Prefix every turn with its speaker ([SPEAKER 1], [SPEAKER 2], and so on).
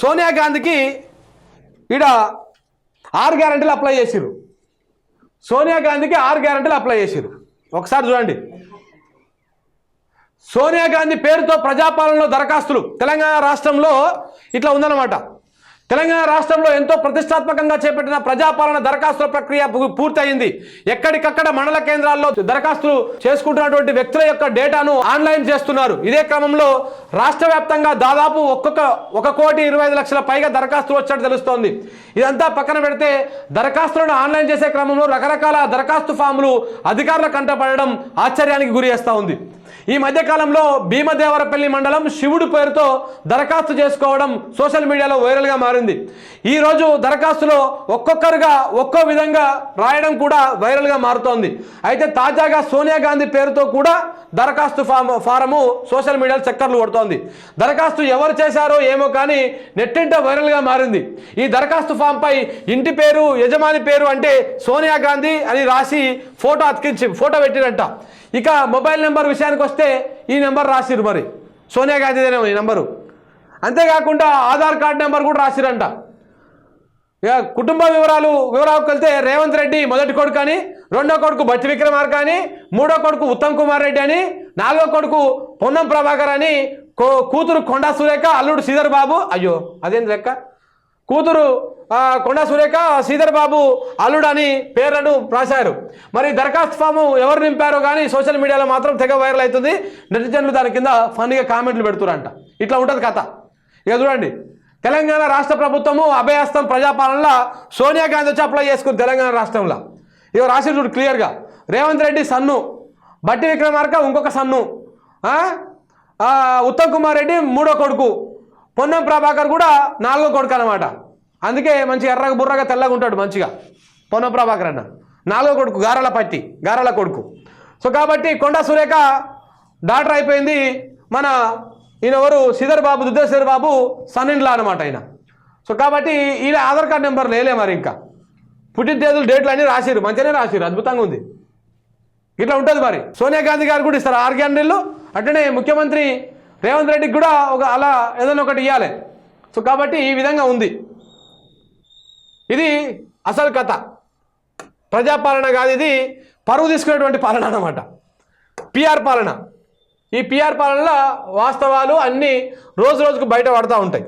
[SPEAKER 1] సోనియా గాంధీకి ఈడ ఆరు గ్యారంటీలు అప్లై చేసిరు సోనియా గాంధీకి ఆరు గ్యారంటీలు అప్లై చేసిరు ఒకసారి చూడండి. సోనియా గాంధీ పేరుతో ప్రజాపాలనలో దరఖాస్తులు తెలంగాణ రాష్ట్రంలో ఇట్లా ఉందన్నమాట. తెలంగాణ రాష్ట్రంలో ఎంతో ప్రతిష్టాత్మకంగా చేపట్టిన ప్రజాపాలన దరఖాస్తుల ప్రక్రియ పూర్తయింది. ఎక్కడికక్కడ మండల కేంద్రాల్లో దరఖాస్తులు చేసుకుంటున్నటువంటి వ్యక్తుల యొక్క డేటాను ఆన్లైన్ చేస్తున్నారు. ఇదే క్రమంలో రాష్ట్ర వ్యాప్తంగా దాదాపు ఒక్కొక్క ఒక కోటి ఇరవై ఐదు లక్షల పైగా దరఖాస్తులు వచ్చినట్టు తెలుస్తోంది. ఇదంతా పక్కన పెడితే దరఖాస్తులను ఆన్లైన్ చేసే క్రమంలో రకరకాల దరఖాస్తు ఫామ్లు అధికారుల కంటపడడం ఆశ్చర్యానికి గురి చేస్తూ ఉంది. ఈ మధ్యకాలంలో భీమదేవరపల్లి మండలం శివుడు పేరుతో దరఖాస్తు చేసుకోవడం సోషల్ మీడియాలో వైరల్గా మారింది. ఈ రోజు దరఖాస్తులో ఒక్కొక్కరుగా ఒక్కో విధంగా రాయడం కూడా వైరల్గా మారుతోంది. అయితే తాజాగా సోనియా గాంధీ పేరుతో కూడా దరఖాస్తు ఫామ్ ఫారము సోషల్ మీడియాలో చక్కర్లు కొడుతోంది. దరఖాస్తు ఎవరు చేశారో ఏమో కానీ నెట్టింట వైరల్గా మారింది. ఈ దరఖాస్తు ఫామ్పై ఇంటి పేరు యజమాని పేరు అంటే సోనియా గాంధీ అని రాసి ఫోటో అతికించి ఫోటో పెట్టిరంట. ఇక మొబైల్ నెంబర్ విషయానికి వస్తే ఈ నెంబర్ రాసిరు మరి. సోనియా గాంధీదేనే ఈ నెంబరు? అంతేకాకుండా ఆధార్ కార్డు నెంబర్ కూడా రాసిరంట. ఇక కుటుంబ వివరాలు వివరాలకు వెళ్తే రేవంత్ రెడ్డి మొదటి కొడుకు అని రెండో కొడుకు భట్టి విక్రమార్క అని మూడో కొడుకు ఉత్తమ్ కుమార్ రెడ్డి అని నాలుగో కొడుకు పొన్నం ప్రభాకర్ అని కో- కూతురు కొండా సురేఖ అల్లుడు శ్రీధర్ బాబు. అయ్యో అదేంటి లెక్క? కూతురు కొండా సురేఖ శ్రీధర్ బాబు అల్లుడు అని పేర్లను రాశారు. మరి దరఖాస్తు ఫాము ఎవరు నింపారో కానీ సోషల్ మీడియాలో మాత్రం తెగ వైరల్ అవుతుంది. నెటిజన్లు దాని కింద ఫన్నీగా కామెంట్లు పెడుతురంట. ఇట్లా ఉంటుంది కథ. ఇక చూడండి. తెలంగాణ రాష్ట్ర ప్రభుత్వము అభయస్థం ప్రజాపాలనలో సోనియా గాంధీ వచ్చి అప్లై చేసుకుంది తెలంగాణ రాష్ట్రంలో. ఇక రాసి చూడు క్లియర్గా. రేవంత్ రెడ్డి సన్ను బట్టి విక్రమార్క ఇంకొక సన్ను ఉత్తమ్ కుమార్ రెడ్డి మూడో కొడుకు. పొన్నం ప్రభాకర్ కూడా నాలుగో కొడుకు అనమాట అందుకే మంచి ఎర్రగా బుర్రగా తెల్లగా ఉంటాడు మంచిగా. పొన్నం ప్రభాకర్ అన్న. నాలుగో కొడుకు గారాల పట్టి గారాల కొడుకు. సో కాబట్టి కొండ సురేఖ డాక్టర్ అయిపోయింది మన ఈయన ఎవరు బాబు దుద్దేశ్వర్ బాబు సన్ అనమాట ఆయన సో కాబట్టి ఈయన ఆధార్ కార్డ్ నెంబర్ లేలే మరి ఇంకా. పుట్టిన తేదీలు డేట్లు అన్నీ రాసిరు మంచిగానే రాసిరు అద్భుతంగా ఉంది. ఇట్లా ఉంటుంది మరి. సోనియా గాంధీ గారు కూడా ఇస్తారు ఆరు గ్యారంటీలు. అట్లనే ముఖ్యమంత్రి రేవంత్ రెడ్డికి కూడా ఒక అలా ఏదైనా ఒకటి ఇవ్వాలి సో కాబట్టి ఈ విధంగా ఉంది. ఇది అసలు కథ. ప్రజాపాలన కాదు ఇది పరువు తీసుకునేటువంటి పాలన అన్నమాట. పిఆర్ పాలన. ఈ పిఆర్ పాలనలో వాస్తవాలు అన్నీ రోజు రోజుకు బయట పడుతూ ఉంటాయి.